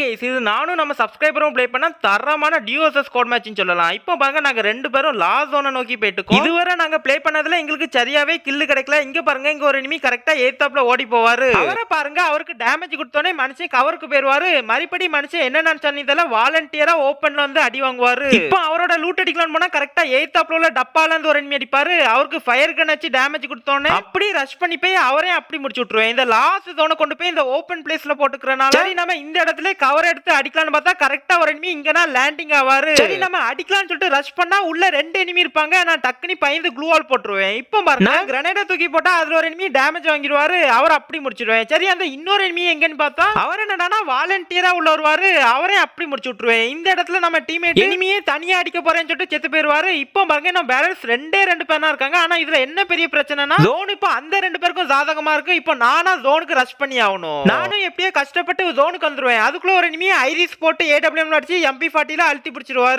Guys இது நானும் நம்ம சப்ஸ்கிரைபரும் ப்ளே பண்ண தரமான டியூஎஸ்எஸ் கோட் மேட்ச்னு சொல்லலாம். இப்போ பாருங்க நாங்க ரெண்டு பேரும் லா ஜோனை நோக்கி போயிட்டு இதுவரை நாங்க ப்ளே பண்ணதுல எங்களுக்கு சரியாவே கில்லு கிடைக்கல. இங்க பாருங்க இங்க ஒரு enemy கரெக்டா ஏத்தாப்ல ஓடி போவாரு. அவரை பாருங்க அவருக்கு டேமேஜ் கொடுத்தோனே மனுஷன் கவருக்கு போயிருவாரு. மறுபடி மனுஷன் என்ன நினைச்சான்னு தெரியல வாலண்டியரா ஓப்பன்ல வந்து அடி வாங்குவாரு. இப்போ அவரோட லூட் அடிக்கலாம் போனா கரெக்டா எய்த்தாப்ல உள்ள டப்பால இருந்து ஒரு enemy அடிப்பாரு. அவருக்கு ஃபயர் கன் வச்சு டேமேஜ் கொடுத்தோன்னே அப்படி ரஷ் பண்ணி போய் அவரே அப்படி முடிச்சு விட்டுருவேன். இந்த லாஸ்ட் ஜோனை கொண்டு போய் இந்த ஓப்பன் பிளேஸ்ல போட்டுக்கிறனால சரி நம்ம இந்த இடத்துல கவர் எடுத்து அடிக்கலாம்னு பார்த்தா கரெக்டா ஒரு enemy இங்கனா லேண்டிங் ஆவாரு. சரி. நம்ம அடிக்கலாம்னு சொல்லிட்டு ரஷ் பண்ணா உள்ள ரெண்டு enemy இருப்பாங்க. நான் டக்குனி பயந்து க்ளூ வால் போட்டுருவேன். இப்போ பாருங்க நான்? கிரனேட தூக்கி போட்டா அதுல ஒரு enemy டேமேஜ் வாங்கிடுவாரு. அவர் அப்படி முடிச்சிடுவேன் சரி அந்த இன்னொரு enemy எங்கன்னு பார்த்தா அவர் என்னடானா வாலண்டியரா உள்ள வருவாரு. அவரே அப்படி முடிச்சு விட்டுருவேன். இந்த இடத்துல நம்ம டீமேட் இனிமையே தனியா அடிக்க போறேன்னு சொல்லிட்டு செத்து போயிருவாரு இப்போ பாருங்க நம்ம பேலன்ஸ் ரெண்டே ரெண்டு பேர் இருக்காங்க. ஆனா இதுல என்ன பெரிய பிரச்சனைனா ஜோன் இப்போ அந்த ரெண்டு பேருக்கும் சாதகமா இருக்கு. இப்போ நானா ஜோனுக்கு ரஷ் பண்ணி ஆகணும். நானும் எப்படியோ கஷ்டப்பட்டு ஜோனுக்கு வந்துருவேன். அதுக்குள்ள ஒரு இனிமே ஐரிஸ் போட்டு ஏடபிள்யூஎம் அடிச்சு எம்பி ஃபார்ட்டியில் அழுத்தி பிடிச்சிருவார்.